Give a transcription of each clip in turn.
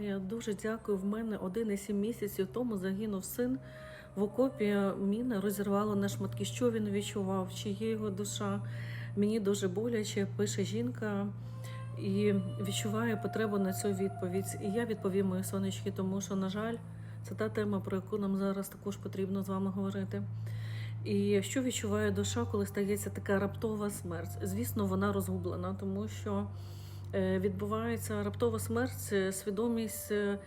я дуже дякую. В мене один і сім місяців тому загинув син. В окопі міна розірвало на шматки. Що він відчував? Чи є його душа? Мені дуже боляче, пише жінка і відчуває потребу на цю відповідь. І я відповім мої сонечки, тому що, на жаль, це та тема, про яку нам зараз також потрібно з вами говорити. І що відчуває душа, коли стається така раптова смерть? Звісно, вона розгублена, тому що відбувається раптова смерть, е, свідомість, е,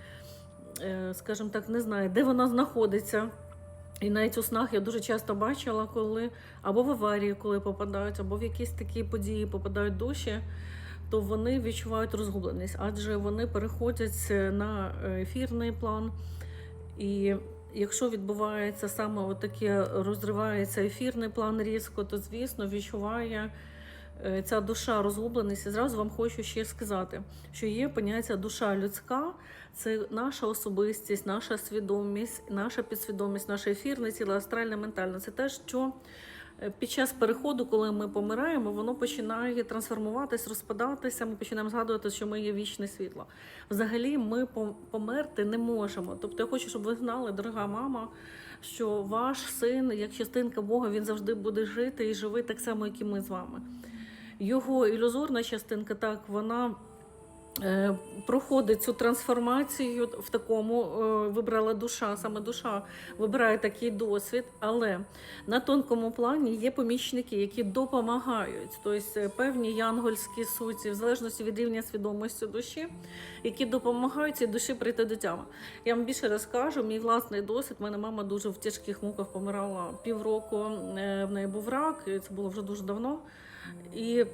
е, скажімо так, не знає, де вона знаходиться. І навіть у снах я дуже часто бачила, коли або в аварії, коли попадають, або в якісь такі події попадають душі, то вони відчувають розгубленість, адже вони переходять на ефірний план. І якщо відбувається саме таке, розривається ефірний план різко, то звісно відчуває е, ця душа розгубленість. І зразу вам хочу ще сказати, що є поняття душа людська, це наша особистість, наша свідомість, наша підсвідомість, наше ефірне тіло, астральне, ментальне. Це те, що е, під час переходу, коли ми помираємо, воно починає трансформуватись, розпадатися. Ми починаємо згадувати, що ми є вічне світло. Взагалі, ми померти не можемо. Тобто, я хочу, щоб ви знали, дорога мама, що ваш син, як частинка Бога, він завжди буде жити і живий так само, як і ми з вами. Його ілюзорна частинка, так, вона. Е, Проходить цю трансформацію в такому, е, вибрала душа, саме душа вибирає такий досвід, але на тонкому плані є помічники, які допомагають, тобто е, певні янгольські суті, в залежності від рівня свідомості душі, які допомагають цій душі прийти до тями. Я вам більше розкажу, мій власний досвід. Мене мама дуже в тяжких муках помирала півроку. В неї був рак, і це було вже дуже давно. І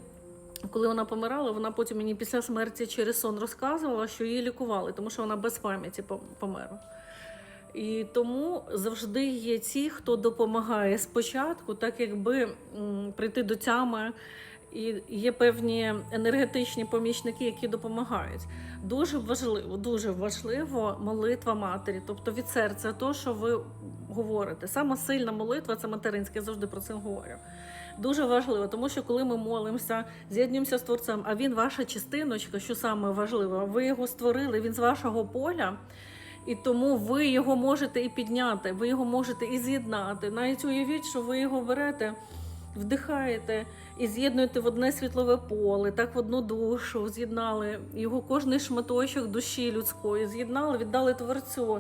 коли вона помирала, вона потім мені після смерті через сон розказувала, що її лікували, тому що вона без пам'яті пом- померла. І тому завжди є ті, хто допомагає спочатку, так якби м, прийти до тями. І є певні енергетичні помічники, які допомагають. Дуже важливо, дуже важливо молитва матері, тобто від серця, то, що ви говорите. Сама сильна молитва це материнська, я завжди про це говорю. Дуже важливо, тому що коли ми молимося, з'єднуємося з творцем, а він ваша частиночка, що саме важливо, ви його створили, він з вашого поля. І тому ви його можете і підняти, ви його можете і з'єднати. Навіть уявіть, що ви його берете, вдихаєте і з'єднуєте в одне світлове поле, так в одну душу, з'єднали його кожний шматочок душі людської, з'єднали, віддали творцю,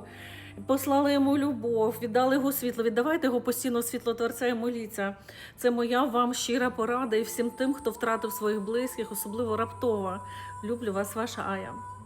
послали йому любов, віддали його світло. Віддавайте його постійно світло Творця і моліться. Це моя вам щира порада і всім тим, хто втратив своїх близьких, особливо раптово. Люблю вас, ваша Ая.